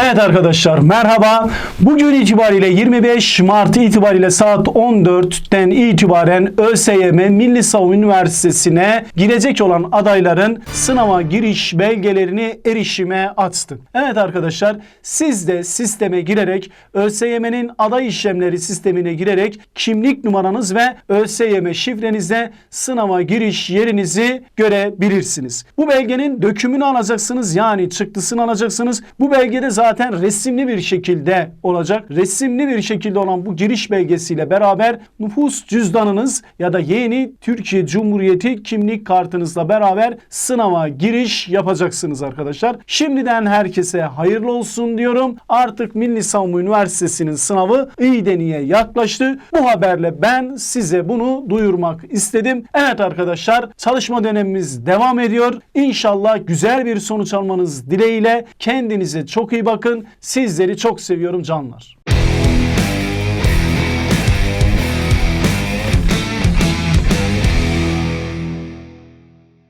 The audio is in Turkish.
Evet arkadaşlar merhaba. Bugün itibariyle 25 Mart itibariyle saat 14'ten itibaren ÖSYM Milli Savunma Üniversitesi'ne girecek olan adayların sınava giriş belgelerini erişime açtı. Evet arkadaşlar siz de sisteme girerek ÖSYM'nin aday işlemleri sistemine girerek kimlik numaranız ve ÖSYM şifrenizle sınava giriş yerinizi görebilirsiniz. Bu belgenin dökümünü alacaksınız yani çıktısını alacaksınız. Bu belgede zaten resimli bir şekilde olacak. Resimli bir şekilde olan bu giriş belgesiyle beraber nüfus cüzdanınız ya da yeni Türkiye Cumhuriyeti kimlik kartınızla beraber sınava giriş yapacaksınız arkadaşlar. Şimdiden herkese hayırlı olsun diyorum. Artık Milli Savunma Üniversitesi'nin sınavı İDENİ'ye yaklaştı. Bu haberle ben size bunu duyurmak istedim. Evet arkadaşlar çalışma dönemimiz devam ediyor. İnşallah güzel bir sonuç almanız dileğiyle kendinize çok iyi bakın. Sizleri çok seviyorum canlar.